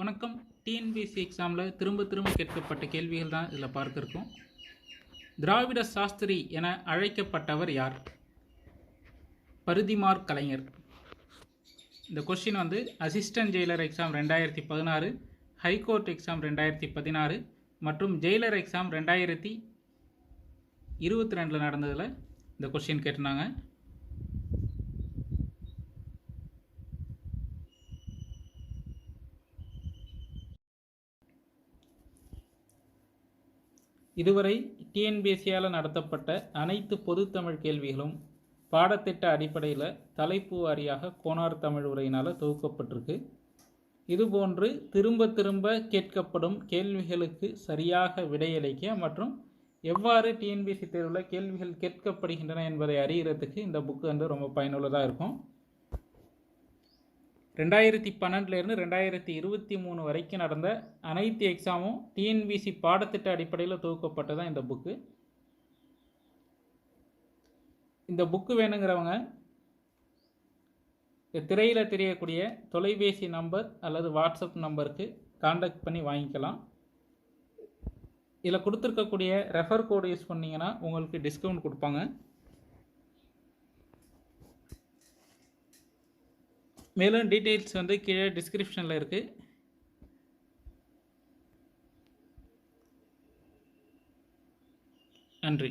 வணக்கம். டிஎன்பிஎஸ்சி எக்ஸாமில் திரும்ப திரும்ப கேட்கப்பட்ட கேள்விகள் தான் இதில் பார்க்க இருக்கோம் திராவிட சாஸ்திரி என அழைக்கப்பட்டவர் யார்? பருதிமார் கலைஞர். இந்த கொஸ்டின் வந்து அசிஸ்டன்ட் ஜெயிலர் எக்ஸாம் ரெண்டாயிரத்தி பதினாறு ஹைகோர்ட் எக்ஸாம் ரெண்டாயிரத்தி பதினாறு மற்றும் ஜெயிலர் எக்ஸாம் ரெண்டாயிரத்தி இருபத்தி ரெண்டில் நடந்ததில் இந்த கொஸ்டின் கேட்டிருந்தாங்க. இதுவரை டிஎன்பிஎஸ்சியால் நடத்தப்பட்ட அனைத்து பொதுத்தமிழ் கேள்விகளும் பாடத்திட்ட அடிப்படையில் தலைப்பு வாரியாக கோனார் தமிழ் உரையினால் தொகுக்கப்பட்டிருக்கு. இதுபோன்று திரும்ப திரும்ப கேட்கப்படும் கேள்விகளுக்கு சரியாக விடையளிக்க மற்றும் எவ்வாறு டிஎன்பிஎஸ்சி தேர்வில் கேள்விகள் கேட்கப்படுகின்றன என்பதை அறிகிறதுக்கு இந்த புக்கு வந்து ரொம்ப பயனுள்ளதாக இருக்கும். ரெண்டாயிரத்தி பன்னெண்டுலேருந்து ரெண்டாயிரத்தி இருபத்தி மூணு வரைக்கும் நடந்த அனைத்து எக்ஸாமும் டிஎன்பிசி பாடத்திட்ட அடிப்படையில் தொகுக்கப்பட்டதான் இந்த புக்கு இந்த புக்கு வேணுங்கிறவங்க திரையில் தெரியக்கூடிய தொலைபேசி நம்பர் அல்லது வாட்ஸ்அப் நம்பருக்கு காண்டாக்ட் பண்ணி வாங்கிக்கலாம். இதில் கொடுத்துருக்கக்கூடிய ரெஃபர் கோடு யூஸ் பண்ணிங்கன்னா உங்களுக்கு டிஸ்கவுண்ட் கொடுப்பாங்க. மேலும் டீட்டெயில்ஸ் வந்து கீழே டிஸ்கிரிப்ஷனில் இருக்குது நன்றி.